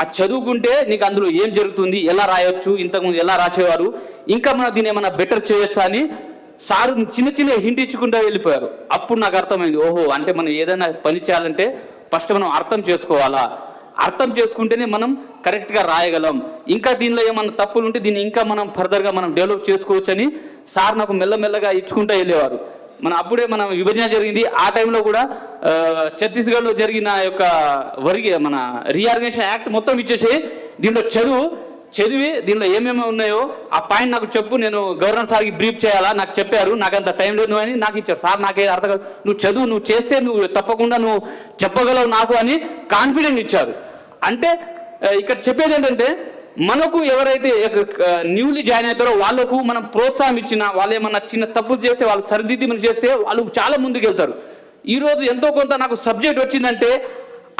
ఆ చదువుకుంటే నీకు అందులో ఏం జరుగుతుంది ఎలా రాయొచ్చు ఇంతకుముందు ఎలా రాసేవారు ఇంకా మనం దీన్ని ఏమైనా బెటర్ చేయొచ్చా అని సారు చిన్న చిన్న హింట్ ఇచ్చుకుంటూ వెళ్ళిపోయారు. అప్పుడు నాకు అర్థమైంది ఓహో అంటే మనం ఏదైనా పని చేయాలంటే ఫస్ట్ మనం అర్థం చేసుకోవాలా? అర్థం చేసుకుంటేనే మనం కరెక్ట్గా రాయగలం. ఇంకా దీనిలో ఏమన్నా తప్పులు ఉంటే దీన్ని ఇంకా మనం ఫర్దర్గా మనం డెవలప్ చేసుకోవచ్చు అని సార్ నాకు మెల్లమెల్లగా ఇచ్చుకుంటూ వెళ్ళేవారు. మన అప్పుడే మనం విభజన జరిగింది. ఆ టైంలో కూడా ఛత్తీస్గఢ్లో జరిగిన యొక్క వరిగి మన రీఆర్గనైజేషన్ యాక్ట్ మొత్తం ఇచ్చేసి దీంట్లో చదువు చదివి దీనిలో ఏమేమి ఉన్నాయో ఆ పాయింట్ నాకు చెప్పు. నేను గవర్నర్ సార్కి బ్రీఫ్ చేయాలా? నాకు చెప్పారు. నాకు అంత టైం లేదు అని నాకు ఇచ్చారు. సార్ నాకే అర్థం కాదు. నువ్వు చదువు నువ్వు చేస్తే నువ్వు తప్పకుండా నువ్వు చెప్పగలవు నాకు అని కాన్ఫిడెంట్ ఇచ్చారు. అంటే ఇక్కడ చెప్పేది ఏంటంటే మనకు ఎవరైతే న్యూలీ జాయిన్ అవుతారో వాళ్ళకు మనం ప్రోత్సాహం ఇచ్చిన వాళ్ళు ఏమన్నా చిన్న తప్పులు చేస్తే వాళ్ళు సరిదిద్ది మనం చేస్తే వాళ్ళు చాలా ముందుకు వెళ్తారు ఈరోజు ఎంతో కొంత నాకు సబ్జెక్ట్ వచ్చిందంటే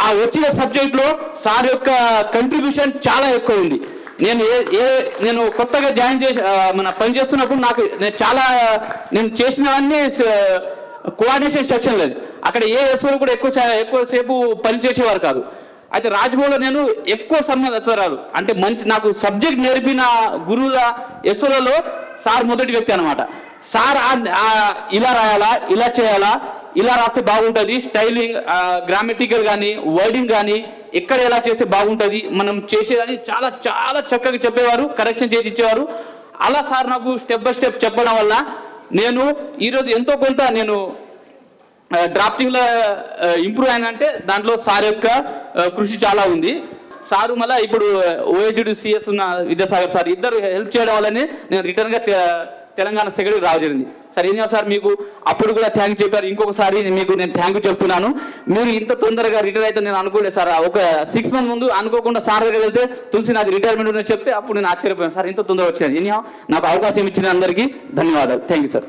ఆ వచ్చిన సబ్జెక్ట్లో సార్ యొక్క కంట్రిబ్యూషన్ చాలా ఎక్కువ ఉంది నేను ఏ ఏ నేను కొత్తగా జాయిన్ చేసి మన పని చేస్తున్నప్పుడు నాకు నేను చాలా నేను చేసినవన్నీ కోఆర్డినేషన్ సెక్షన్ లేదు. అక్కడ ఏ ఎస్ఓలు కూడా ఎక్కువ ఎక్కువసేపు పని చేసేవారు కాదు. అయితే రాజ్భవన్లో నేను ఎక్కువ సంవత్సరాలు అంటే మంచి నాకు సబ్జెక్ట్ నేర్పిన గురువుల ఎస్ఓలలో సార్ మొదటి వ్యక్తి అనమాట సార్ ఇలా రాయాలా ఇలా చేయాలా ఇలా రాస్తే బాగుంటుంది స్టైలింగ్ గ్రామటికల్ కానీ వర్డింగ్ కానీ ఎక్కడ ఎలా చేస్తే బాగుంటుంది మనం చేసేదని చాలా చాలా చక్కగా చెప్పేవారు కరెక్షన్ చేసి ఇచ్చేవారు. అలా సార్ నాకు స్టెప్ బై స్టెప్ చెప్పడం వల్ల నేను ఈరోజు ఎంతో కొంత నేను డ్రాఫ్టింగ్లో ఇంప్రూవ్ ఇంప్రూవ్ అయినంటే దాంట్లో సార్ యొక్క కృషి చాలా ఉంది. సారు మళ్ళీ ఇప్పుడు ఓఎడ్డి సిఎస్ ఉన్న విద్యాసాగర్ సార్ ఇద్దరు హెల్ప్ చేయడం వల్లనే నేను రిటర్న్గా తెలంగాణ సెక్రటరీ రావ జరిగింది. సార్ ఏం సార్ మీకు? అప్పుడు కూడా థ్యాంక్ చెప్పారు. ఇంకొకసారి మీకు నేను థ్యాంక్ చెప్తున్నాను. మీరు ఇంత తొందరగా రిటైర్ అయితే నేను అనుకోలేదు సార్. ఒక సిక్స్ మంత్ ముందు అనుకోకుండా సార్ దగ్గర వెళ్తే తులసి నాది రిటైర్మెంట్ ఉందని చెప్తే అప్పుడు నేను ఆశ్చర్యపోయాను. సార్ ఇంత తొందరగా వచ్చాను. ఎనీ నాకు అవకాశం ఇచ్చిన అందరికీ ధన్యవాదాలు. Thank you sir